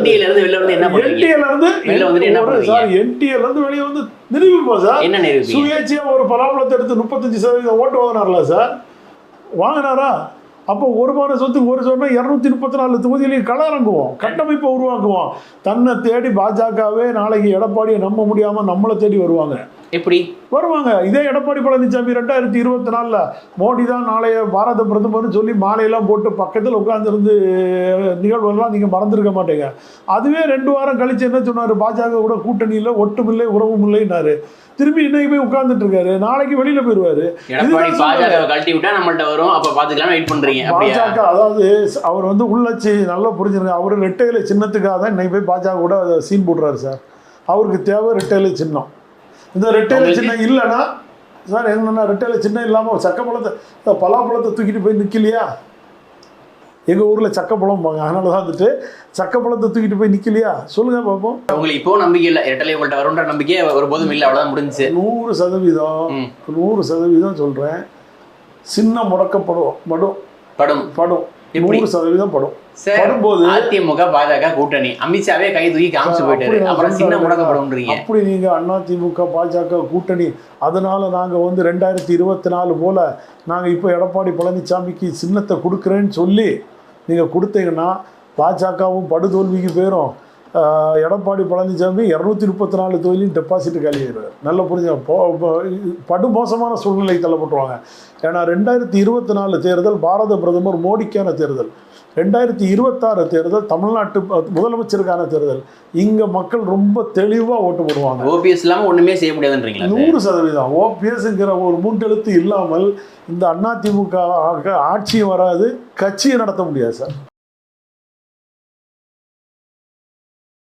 என்டிஏல இருந்து வெளில வந்து என்ன என்டிஏல இருந்து வெளில என்ன? சார் என்டிஏல இருந்து வெளியே வந்து நிரூபிப்போம் சார். என்ன சுயேட்சையா ஒரு பலாப்பழத்தை எடுத்து முப்பத்தஞ்சு சதவீதம் ஓட்டு வாங்கினார்ல சார். வாங்கினாரா? அப்போ ஒரு மாத சொத்துக்கு ஒரு சொன்னா இரநூத்தி முப்பத்தி நாலு தொகுதியிலையும் களமிறங்குவோம் கட்டமைப்பை உருவாக்குவோம். தன்னை தேடி பாஜகவே நாளைக்கு எடப்பாடியை நம்ப முடியாம நம்மளை தேடி வருவாங்க. எப்படி? வருவாங்க. இதே எடப்பாடி பழனிசாமி ரெண்டாயிரத்தி இருபத்தி நாலில் மோடி தான் நாளைய பாரத பிரதமர்னு சொல்லி மாலையெல்லாம் போட்டு பக்கத்தில் உட்காந்துருந்து நிகழ்வுகள்லாம் நீங்கள் மறந்துருக்க மாட்டீங்க. அதுவே ரெண்டு வாரம் கழிச்சு என்ன சொன்னார்? பாஜக கூட கூட்டணியில் ஒட்டுமில்லை உறவும் இல்லைன்னாரு. திரும்பி இன்னைக்கு போய் உட்கார்ந்துட்டு இருக்காரு. நாளைக்கு வெளியில போயிருவாரு. கழட்டி விட்டா நம்மள்ட்ட வரும். அப்ப பாத்துக்கலாம் வெயிட் பண்றீங்க. அப்படியா? பாஜக அதாவது அவர் வந்து உள்ளாட்சி நல்லா புரிஞ்சிருங்க அவர் ரெட்டையில சின்னத்துக்காக தான் இன்னைக்கு போய் பாஜக கூட சீன் போடுறாரு சார். அவருக்கு தேவை ரெட்டையில சின்னம். இந்த ரெட்டையில? சின்னம் இல்லைன்னா சார் என்னன்னா ரெட்டையில சின்னம் இல்லாம சக்கப்பழத்தை இந்த பலாப்பழத்தை தூக்கிட்டு போய் நிக்கலையா? எங்க ஊர்ல சக்கப்பழம் பாங்க அதனால தான் வந்துட்டு சக்கப்பழத்தை தூக்கிட்டு போய் நிக்கலையா? சொல்லுங்க பார்ப்போம் உங்களுக்கு இப்போ நம்பிக்கை இல்ல. இரட்டலை உங்கள்ட்ட வரும்ன்ற நம்பிக்கை ஒருபோதும் இல்ல. அவ்வளவுதான் முடிஞ்சுச்சு. நூறு சதவீதம். நூறு சதவீதம் சொல்றேன். சின்னம் முடக்கப்படும் படும். படும். படும்? நூறு சதவீதம் படும். படும்போது அதிமுக பாஜக கூட்டணி அமித்ஷாவே கை தூக்கி காமிச்சு போயிட்டாரு. அப்புறம் சின்ன. முடக்கப்படும்ன்றீங்க. அப்படி நீங்க அண்ணா திமுக பாஜக கூட்டணி அதனால நாங்க வந்து ரெண்டாயிரத்தி இருபத்தி நாலு போல நாங்க இப்போ எடப்பாடி பழனிசாமிக்கு சின்னத்தை கொடுக்குறேன்னு சொல்லி நீங்க கொடுத்தீங்கன்னா பாஜகவும் படுதோல்விக்கு போயிடும் எடப்பாடி பழனிசாமி இரநூத்தி முப்பத்தி நாலு தொழிலையும் டெபாசிட் காலியாகிறார் நல்ல புரிஞ்ச படு மோசமான சூழ்நிலை தள்ளப்பட்டுருவாங்க. ஏன்னா ரெண்டாயிரத்தி இருபத்தி நாலு தேர்தல் பாரத பிரதமர் மோடிக்கான தேர்தல். ரெண்டாயிரத்தி இருபத்தாறு தேர்தல் தமிழ்நாட்டு முதலமைச்சருக்கான தேர்தல். இங்க மக்கள் ரொம்ப தெளிவா ஓட்டு போடுவாங்க. ஓபிஎஸ் இல்லாம ஒண்ணுமே செய்ய முடியாதுன்றீங்களா? நூறு சதவீதம். ஓபிஎஸ்ங்கிற ஒரு மூன்றெழுத்து இல்லாமல் இந்த அதிமுக ஆட்சியும் வராது கட்சியை நடத்த முடியாது சார்.